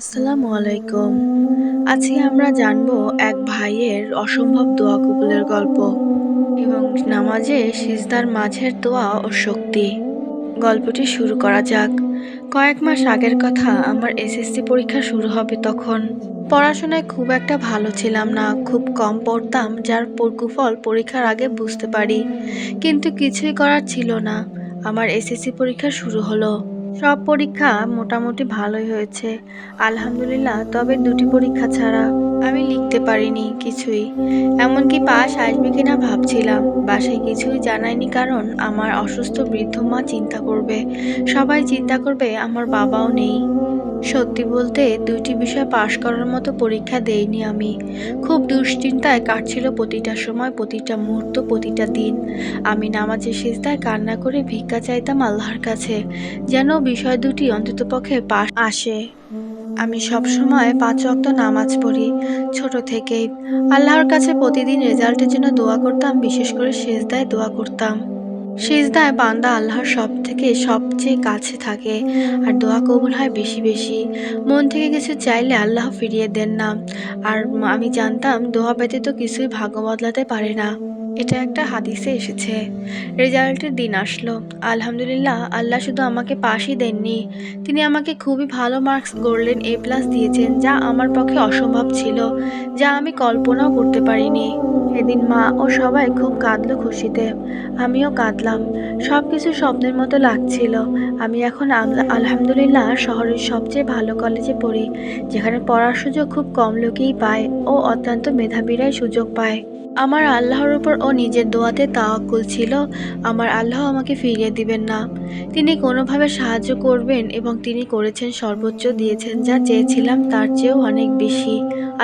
আসসালামু আলাইকুম। আজকে আমরা জানব এক ভাইয়ের অসম্ভব দোয়া কবুলের গল্প এবং নামাজে সিজদার মাঝের দোয়া ও শক্তি। গল্পটি শুরু করা যাক। কয়েক মাস আগের কথা, আমার এসএসসি পরীক্ষা শুরু হবে তখন। পড়াশোনায় খুব একটা ভালো ছিলাম না, খুব কম পড়তাম, যার কুফল পরীক্ষার আগে বুঝতে পারি। কিন্তু কিছুই করার ছিল না। আমার এসএসসি পরীক্ষা শুরু হলো। সব পরীক্ষা মোটামুটি ভালোই হয়েছে। আলহামদুলিল্লাহ, তবে দুটি পরীক্ষা ছাড়া আমি লিখতে পারিনি কিছুই। এমনকি পাশ আসবে কিনা ভাবছিলাম। বাসায় কিছুই জানায়নি কারণ আমার অসুস্থ বৃদ্ধ মা চিন্তা করবে। সবাই চিন্তা করবে আমার বাবাও নেই। সত্যি বলতে, দুইটি বিষয় পাশ করার মতো পরীক্ষা দেইনি আমি। খুব দুশ্চিন্তায় কাটছিল প্রতিটা সময়, প্রতিটা মুহূর্ত, প্রতিটা দিন। আমি নামাজের শেষদায় কান্না করে ভিক্ষা চাইতাম আল্লাহর কাছে, যেন বিষয় দুটি অন্ততপক্ষে পাশ আসে। আমি সব সময় পাঁচ ওয়াক্ত নামাজ পড়ি। ছোট থেকেই আল্লাহর কাছে প্রতিদিন রেজাল্টের জন্য দোয়া করতাম, বিশেষ করে শেষদায় দোয়া করতাম। সিজদায় বান্দা আল্লাহর সব থেকে সবচেয়ে কাছে থাকে আর দোয়া কবুল হয় বেশি বেশি। মন থেকে কিছু চাইলে আল্লাহ ফিরিয়ে দেন না। আর আমি জানতাম দোয়া ব্যতীত কিছুই ভাগ্য বদলাতে পারে না। এটা একটা হাদিসে এসেছে। রেজাল্টের দিন আসলো। আলহামদুলিল্লাহ, আল্লাহ শুধু আমাকে পাশই দেননি। তিনি আমাকে খুবই ভালো মার্কস গড়লেন এ প্লাস দিয়েছেন, যা আমার পক্ষে অসম্ভব ছিল, যা আমি কল্পনাও করতে পারিনি। সেদিন মা ও সবাই খুব কাঁদলো খুশিতে। আমিও কাঁদলাম। সব কিছু স্বপ্নের মতো লাগছিল। আমি এখন আলহামদুলিল্লাহ শহরের সবচেয়ে ভালো কলেজে পড়ি, যেখানে পড়ার সুযোগ খুব কম লোকেই পায় ও অত্যন্ত মেধাবীরাই সুযোগ পায়। আমার আল্লাহর উপর ও নিজের দোয়াতে তাওয়াক্কুল ছিল, আমার আল্লাহ আমাকে ফিরিয়ে দিবেন না। তিনি কোনোভাবে সাহায্য করবেন এবং তিনি করেছেন সর্বোচ্চ, দিয়েছেন যা চেয়েছিলাম তার চেয়েও অনেক বেশি।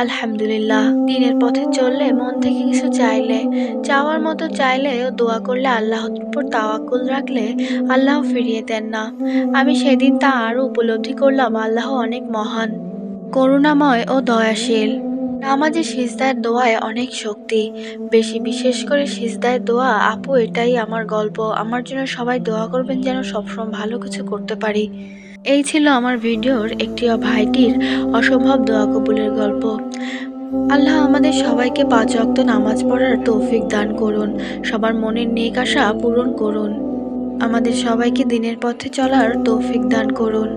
আলহামদুলিল্লাহ। দিনের পথে চললে মন থেকে কিছু চাইলে, চাওয়ার মতো চাইলে ও দোয়া করলে আল্লাহর উপর তাওয়াক্কুল রাখলে আল্লাহ ফিরিয়ে দেন না। আমি সেদিন তা আরও উপলব্ধি করলাম, আল্লাহ অনেক মহান, করুণাময় ও দয়াশীল। নামাজে সিজদার দোয়ায় অনেক শক্তি, বেশি বিশেষ করে সিজদার দোয়া, আপু, এটাই আমার গল্প, আমার জন্য সবাই দোয়া করবেন যেন সবসময় ভালো কিছু করতে পারি। এই ছিল আমার ভিডিওর একটি ভাইটির অসম্ভব দোয়া কবুলের গল্প। আল্লাহ আমাদের সবাইকে পাঁচ অক্ত নামাজ পড়ার তৌফিক দান করুন, সবার মনের নেক আশা পূরণ করুন। আমাদের সবাইকে দিনের পথে চলার তৌফিক দান করুন।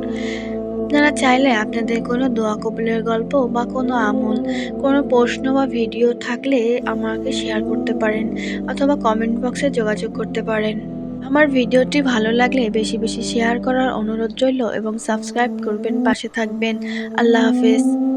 আপনারা চাইলে আপনাদের কোনো দোয়া কবুলের গল্প বা কোনো আমল, কোনো প্রশ্ন বা ভিডিও থাকলে আমাকে শেয়ার করতে পারেন অথবা কমেন্ট বক্সে যোগাযোগ করতে পারেন। আমার ভিডিওটি ভালো লাগলে বেশি বেশি শেয়ার করার অনুরোধ রইল এবং সাবস্ক্রাইব করবেন, পাশে থাকবেন। আল্লাহ হাফেজ।